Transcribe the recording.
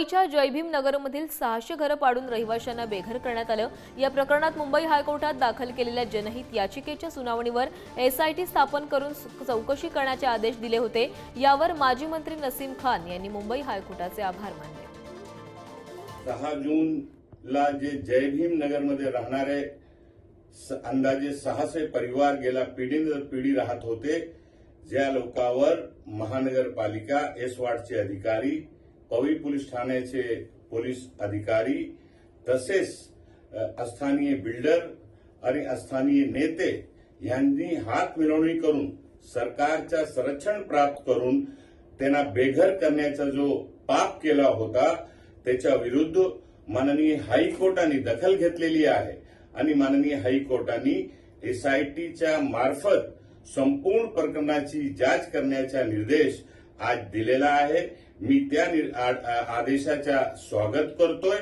मुंबईच्या जयभीम नगरमधील सहाशे घरं पाडून रहिवाशांना बेघर करण्यात आलं. या प्रकरणात मुंबई हायकोर्टात दाखल केलेल्या जनहित याचिकेच्या सुनावणीवर एसआयटी स्थापन करून चौकशी करण्याचे आदेश दिले होते. यावर माजी मंत्री नसीम खान यांनी मुंबई हायकोर्टाचे आभार मानले. सहा जूनला जे जयभीम नगरमध्ये राहणारे अंदाजे सहाशे परिवार गेल्या पिढीनंतर पिढी राहत होते. ज्या लोकांवर महानगरपालिका एस वार्डचे अधिकारी पवी पोलीस ठाण्याचे पोलीस अधिकारी तसेच स्थानीय बिल्डर आणि स्थानीय नेते यांनी हात मिळवणी करून सरकारच्या संरक्षण प्राप्त करून त्यांना बेघर करण्याचा जो पाप केला होता त्याच्या विरुद्ध माननीय हायकोर्टाने दखल घेतलेली आहे. आणि माननीय हायकोर्टाने एसआयटीच्या मार्फत संपूर्ण प्रकरणाची जाच करण्याचा निर्देश आज दिलेला आहे. मी त्या आदेशाचा स्वागत करतोय.